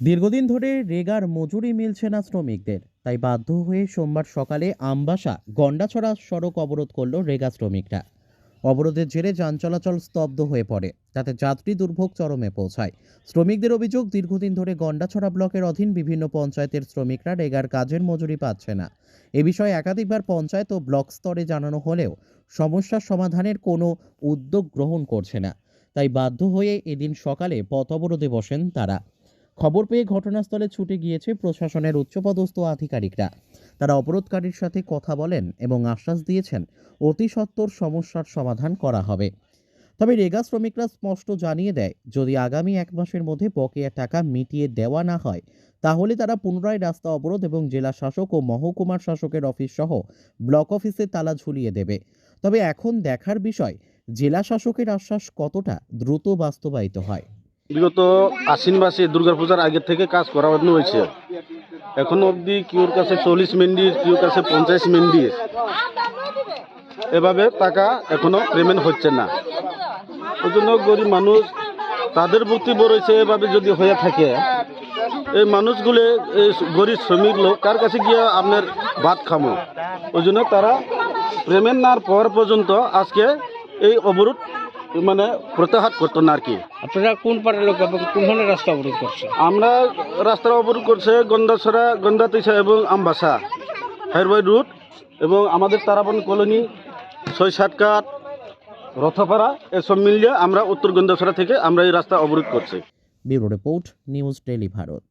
দীর্ঘদিন ধরে রেগার মজুরি মিলছে না শ্রমিকদের। তাই বাধ্য হয়ে সোমবার সকালে আমবাসা, গন্ডাছড়া সড়ক অবরোধ করল রেগা শ্রমিকরা। অবরোধের জেরে যান চলাচল স্তব্ধ হয়ে পড়ে, তাতে যাত্রী দুর্ভোগ চরমে পৌঁছায়। শ্রমিকদের অভিযোগ, দীর্ঘদিন ধরে গন্ডাছড়া ব্লকের অধীন বিভিন্ন পঞ্চায়েতের শ্রমিকরা রেগার কাজের মজুরি পাচ্ছে না। এ বিষয়ে একাধিকবার পঞ্চায়েত ও ব্লক স্তরে জানানো হলেও সমস্যার সমাধানের কোনো উদ্যোগ গ্রহণ করছে না। তাই বাধ্য হয়ে এদিন সকালে পথ অবরোধে বসেন তারা। খবর পেয়ে ঘটনাস্থলে ছুটে গিয়েছে প্রশাসনের উচ্চপদস্থ আধিকারিকরা। তারা অবরোধকারীর সাথে কথা বলেন এবং আশ্বাস দিয়েছেন অতি সত্বর সমস্যার সমাধান করা হবে। তবে রেগা শ্রমিকরা স্পষ্ট জানিয়ে দেয়, যদি আগামী এক মাসের মধ্যে বকেয়া টাকা মিটিয়ে দেওয়া না হয়, তাহলে তারা পুনরায় রাস্তা অবরোধ এবং জেলা শাসক ও মহকুমার শাসকের অফিস সহ ব্লক অফিসে তালা ঝুলিয়ে দেবে। তবে এখন দেখার বিষয়, জেলা শাসকের আশ্বাস কতটা দ্রুত বাস্তবায়িত হয়। বিগত আশ্বিন মাসে দুর্গাপূজার আগের থেকে কাজ করা করানো হয়েছে। এখন অবধি কিউর কাছে চল্লিশ মেন্ডির কিউর কাছে পঞ্চাশ মেন্ডির এভাবে টাকা এখনও পেমেন্ট হচ্ছে না। ওই জন্য গরিব মানুষ তাদের বক্তব্য রয়েছে এভাবে যদি হয়ে থাকে, এই মানুষগুলো, এই গরিব শ্রমিক লোক, কার কাছে গিয়ে আপনার ভাত খামো? ওই জন্য তারা পেমেন্ট না পাওয়ার পর্যন্ত আজকে এই অবরোধ মানে প্রত্যাহার করতো না আর কি। আপনারা কোন পাড়ার লোক এবং কোন ধরনের রাস্তা অবরোধ করছে আমরা রাস্তা অবরোধ করছে গন্ডাছড়া গন্ডাতিসা এবং আমবাসা হাইরবাই রুট এবং আমাদের তারাবন কলোনি ছয় সাত কাঠ রথপাড়া এসব মিলিয়ে আমরা উত্তর গন্ডাছড়া থেকে আমরা এই রাস্তা অবরোধ করছি। Bureau report News Tele Bharat.